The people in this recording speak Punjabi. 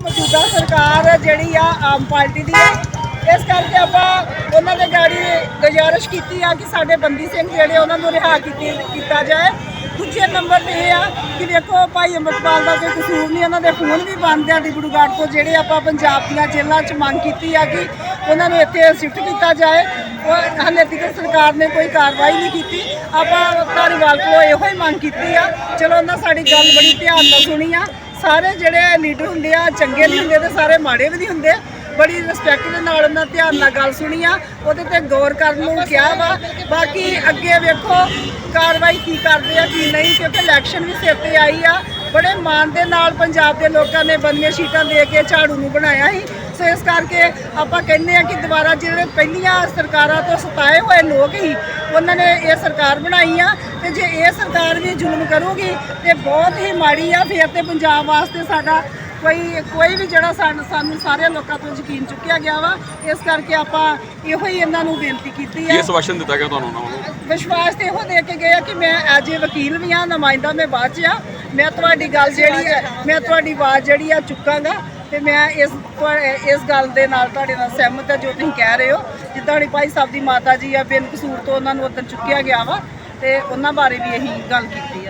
ਮੌਜੂਦਾ ਸਰਕਾਰ ਜਿਹੜੀ ਆ ਆਮ ਪਾਰਟੀ ਦੀ ਹੈ, ਇਸ ਕਰਕੇ ਆਪਾਂ ਉਹਨਾਂ ਦੇ ਗਾੜੀ ਗੁਜ਼ਾਰਿਸ਼ ਕੀਤੀ ਆ ਕਿ ਸਾਡੇ ਬੰਦੀ ਸਿੰਘ ਜਿਹੜੇ ਉਹਨਾਂ ਨੂੰ ਰਿਹਾ ਕੀਤੀ, ਕੀਤਾ ਜਾਏ। ਦੂਜੇ ਨੰਬਰ ਤੇ ਇਹ ਆ ਕਿ ਦੇਖੋ ਭਾਈ ਅੰਮ੍ਰਿਤਪਾਲ ਦਾ ਕੋਈ ਕਸੂਰ ਨਹੀਂ, ਉਹਨਾਂ ਦੇ ਫੋਨ ਵੀ ਬੰਦ ਆ ਡਿਬੜੂਗੜ੍ਹ ਤੋਂ, ਜਿਹੜੇ ਆਪਾਂ ਪੰਜਾਬ ਦੀਆਂ ਜੇਲ੍ਹਾਂ 'ਚ ਮੰਗ ਕੀਤੀ ਆ ਕਿ ਉਹਨਾਂ ਨੂੰ ਇੱਥੇ ਸ਼ਿਫਟ ਕੀਤਾ ਜਾਏ। ਉਹ ਹਾਲੇ ਤੱਕ ਸਰਕਾਰ ਨੇ ਕੋਈ ਕਾਰਵਾਈ ਨਹੀਂ ਕੀਤੀ। ਆਪਾਂ ਧਾਰੀਵਾਲ ਕੋਲੋਂ ਇਹੋ ਹੀ ਮੰਗ ਕੀਤੀ ਆ। ਚਲੋ ਉਹਨਾਂ ਸਾਡੀ ਗੱਲ ਬੜੀ ਧਿਆਨ ਨਾਲ ਸੁਣੀ ਆ। ਸਾਰੇ ਜਿਹੜੇ ਲੀਡਰ ਹੁੰਦੇ ਆ, ਚੰਗੇ ਨਹੀਂ ਹੁੰਦੇ ਤੇ ਸਾਰੇ ਮਾੜੇ ਵੀ ਨਹੀਂ ਹੁੰਦੇ। ਬੜੀ ਰਿਸਪੈਕਟ ਦੇ ਨਾਲ ਉਹਨਾਂ ਧਿਆਨ ਨਾਲ ਗੱਲ ਸੁਣੀ ਆ। ਉਹਦੇ ਤੇ ਗੌਰ ਕਰਨ ਨੂੰ ਕਿਹਾ ਵਾ। ਬਾਕੀ ਅੱਗੇ ਵੇਖੋ ਕਾਰਵਾਈ ਕੀ ਕਰਦੇ ਆ, ਕੀ ਨਹੀਂ, ਕਿਉਂਕਿ ਇਲੈਕਸ਼ਨ ਵੀ ਸਿਰ ਤੇ ਆਈ ਆ। ਬੜੇ ਮਾਣ ਦੇ ਨਾਲ ਪੰਜਾਬ ਦੇ ਲੋਕਾਂ ਨੇ ਬੰਦੀਆਂ ਸ਼ੀਟਾਂ ਦੇ ਕੇ ਝਾੜੂ ਨੂੰ ਬਣਾਇਆ ਸੀ। ਸੋ ਇਸ ਕਰਕੇ ਆਪਾਂ ਕਹਿੰਦੇ ਆ ਕਿ ਦੁਬਾਰਾ ਜਿਹੜੇ ਪਹਿਲੀਆਂ ਸਰਕਾਰਾਂ ਤੋਂ ਸਤਾਏ ਹੋਏ ਲੋਕ ਹੀ ਉਹਨਾਂ ਨੇ ਇਹ ਸਰਕਾਰ ਬਣਾਈ ਆ ਤੇ ਜੇ ਇਹ ਸਰਕਾਰ ਵੀ ਜ਼ੁਲਮ ਕਰੂਗੀ ਤੇ ਬਹੁਤ ਹੀ ਮਾੜੀ ਆ ਫਿਰ ਤੇ ਪੰਜਾਬ ਵਾਸਤੇ ਸਾਡਾ ਕੋਈ ਕੋਈ ਵੀ ਜਿਹੜਾ ਸਾਨੂੰ ਸਾਰੇ ਲੋਕਾਂ ਤੋਂ ਯਕੀਨ ਚੁੱਕਿਆ ਗਿਆ ਵਾ ਇਸ ਕਰਕੇ ਆਪਾਂ ਇਹੋ ਹੀ ਇਹਨਾਂ ਨੂੰ ਬੇਨਤੀ ਕੀਤੀ ਕੀ ਆ ਸਵਾਸ਼ਨ ਦਿੱਤਾ ਗਿਆ ਤੁਹਾਨੂੰ ਉਹਨਾਂ ਵੱਲੋਂ? ਵਿਸ਼ਵਾਸ ਤੇ ਇਹੋ ਦੇ ਕੇ ਗਏ ਆ ਕਿ ਮੈਂ ਐਜ ਏ ਵਕੀਲ ਵੀ ਆ ਨੁਮਾਇੰਦਾ ਮੈਂ ਬਾਅਦ ਚ ਆ। ਮੈਂ ਤੁਹਾਡੀ ਗੱਲ ਜਿਹੜੀ ਹੈ ਮੈਂ ਤੁਹਾਡੀ ਆਵਾਜ਼ ਜਿਹੜੀ ਆ ਚੁੱਕਾਂਗਾ। ਤੇ ਮੈਂ ਇਸ ਤੁਹਾ- ਇਸ ਗੱਲ ਦੇ ਨਾਲ ਤੁਹਾਡੇ ਨਾਲ ਸਹਿਮਤ ਹਾਂ ਜੋ ਤੁਸੀਂ ਕਹਿ ਰਹੇ ਹੋ। ਜਿੱਦਾਂ ਤੁਹਾਡੀ ਭਾਈ ਸਾਹਿਬ ਦੀ ਮਾਤਾ ਜੀ ਆ, ਬਿਨ ਕਸੂਰ ਤੋਂ ਉਹਨਾਂ ਨੂੰ ਉਦੋਂ ਚੁੱਕਿਆ ਗਿਆ ਵਾ ਤੇ ਉਹਨਾਂ ਬਾਰੇ ਵੀ ਇਹੀ ਗੱਲ ਕੀਤੀ।